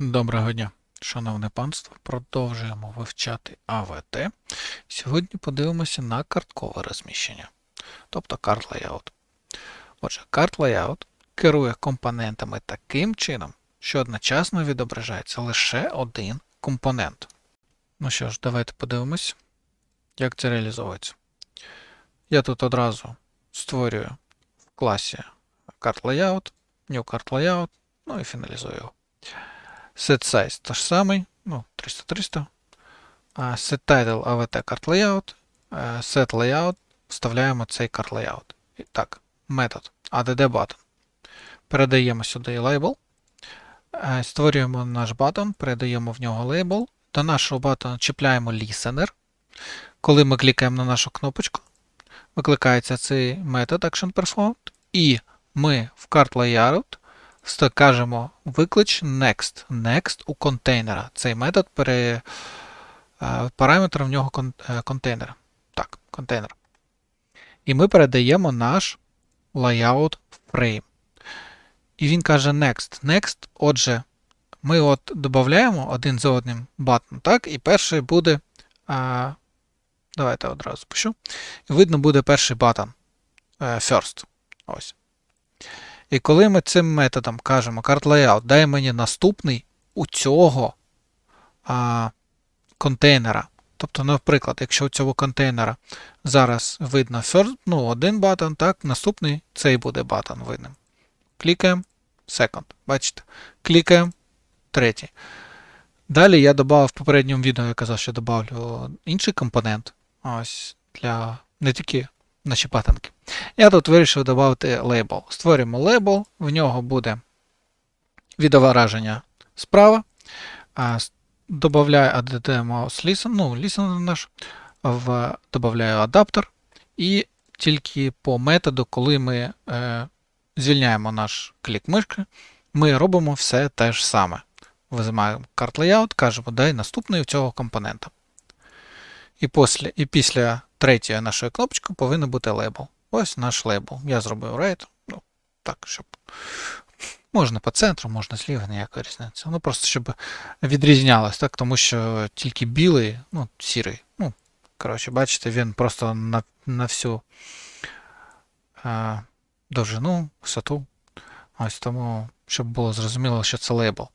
Доброго дня, шановне панство. Продовжуємо вивчати АВТ. Сьогодні подивимося на карткове розміщення, тобто карт layout. Отже, карт layout керує компонентами таким чином, що одночасно відображається лише один компонент. Ну що ж, давайте подивимось, як це реалізовується. Я тут одразу створюю в класі карт layout, new card layout, ну і фіналізую його. Set size теж самий, ну, 300-300. А Set title AVT card layout. е, Set layout. Вставляємо цей card layout. І так, метод add button. Передаємо сюди лейбл. Е, Створюємо наш button, передаємо в нього лейбл. До нашого button чіпляємо listener. Коли ми клікаємо на нашу кнопочку, викликається цей метод ActionPerformed. І ми в card layout кажемо виклич next. Next у контейнера. Цей метод пере, е, параметр в нього е, контейнер. Так, контейнер. І ми передаємо наш layout frame. І він каже next. Next, отже, ми от додаємо один за одним button, так? І перший буде. А, давайте одразу пишу. Видно буде перший button. е, First. Ось. І коли ми цим методом кажемо card layout, дай мені наступний у цього а, контейнера. Тобто, наприклад, якщо у цього контейнера зараз видно first, ну, один бутон, так, наступний цей буде бутон видним. Клікаємо second. Бачите? Клікаємо третій. Далі я додав в попередньому відео, я казав, що додавлю інший компонент. Ось для не тільки наші патенки. Я тут вирішив додати лейбл. Створюємо лейбл, в нього буде відображення справа. Добавляю mouse listen, ну, listen наш, в, добавляю адаптер. І тільки по методу, коли ми е, звільняємо наш клік мишки, ми робимо все те ж саме. Визимаємо карт layout, кажемо, дай наступний цього компонента. І, після, і після третьої нашої кнопочки повинен бути лейбл. Ось наш лейбл. Я зробив rate. Ну, так, щоб. Можна по центру, можна зліва, ніякої різниці. Ну просто щоб відрізнялось, так? Тому що тільки білий, ну, сірий. Ну, коротше, бачите, він просто на, на всю а, довжину, висоту. Ось тому, щоб було зрозуміло, що це лейбл.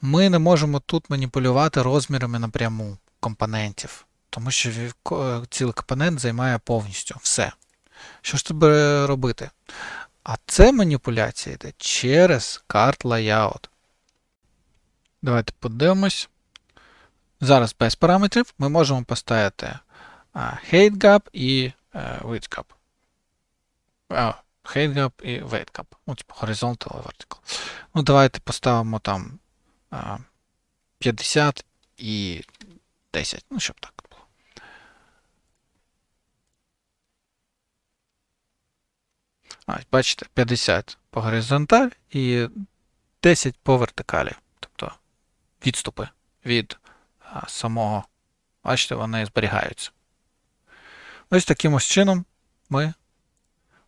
Ми не можемо тут маніпулювати розмірами напряму компонентів, тому що ві- цілий компонент займає повністю все. Що ж тебе робити? А це маніпуляція йде через карт layout. Давайте подивимось. Зараз без параметрів ми можемо поставити height gap і е, width gap. І weight. Ну, типу horizontal і vertical. Ну, давайте поставимо там 50 і 10. Ну, щоб так було. Ось, бачите, 50 по горизонталь і 10 по вертикалі. Тобто відступи від самого. Бачите, вони зберігаються. Ось таким ось чином ми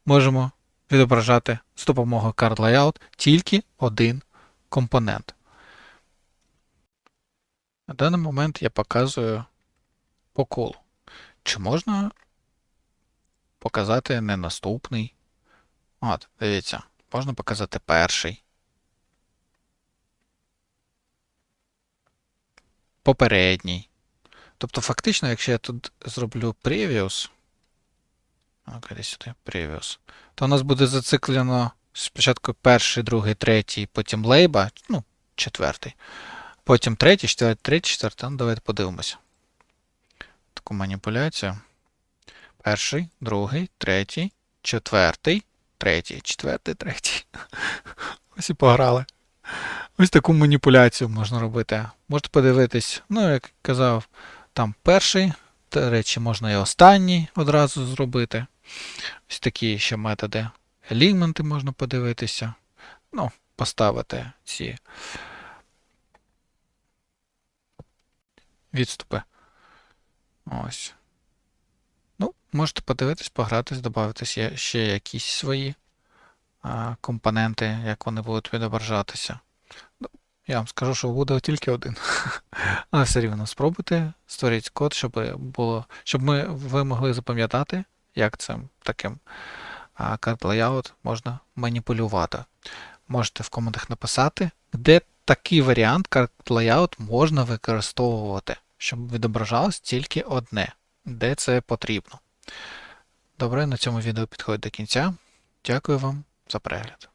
можемо відображати з допомогою Card Layout тільки один компонент. На даний момент я показую по колу. Чи можна показати не наступний? От, дивіться, можна показати перший. Попередній. Тобто, фактично, якщо я тут зроблю previous, десь сюди, previous, то у нас буде зациклено спочатку перший, другий, третій, потім лейба, ну, четвертий. Потім третій, четвертий, третій, четвертий. Ну, давайте подивимося. Таку маніпуляцію. Перший, другий, третій, четвертий, третій, четвертий, третій. Ось і пограли. Ось таку маніпуляцію можна робити. Можете подивитись, ну, як казав, там перший, до речі, можна і останній одразу зробити. Ось такі ще методи. Еліменти можна подивитися. Ну, поставити ці відступи. Ось. Можете подивитись, погратись, додати ще, якісь свої а, компоненти, як вони будуть відображатися. Ну, Я вам скажу, що буде тільки один. Але все рівно спробуйте, створіть код, щоб було, щоб ми, ви могли запам'ятати, як цим таким а, карт layout можна маніпулювати. Можете в коментах написати, де такий варіант карт layout можна використовувати, щоб відображалось тільки одне, де це потрібно. Добре, на цьому відео підходить до кінця. Дякую вам за перегляд.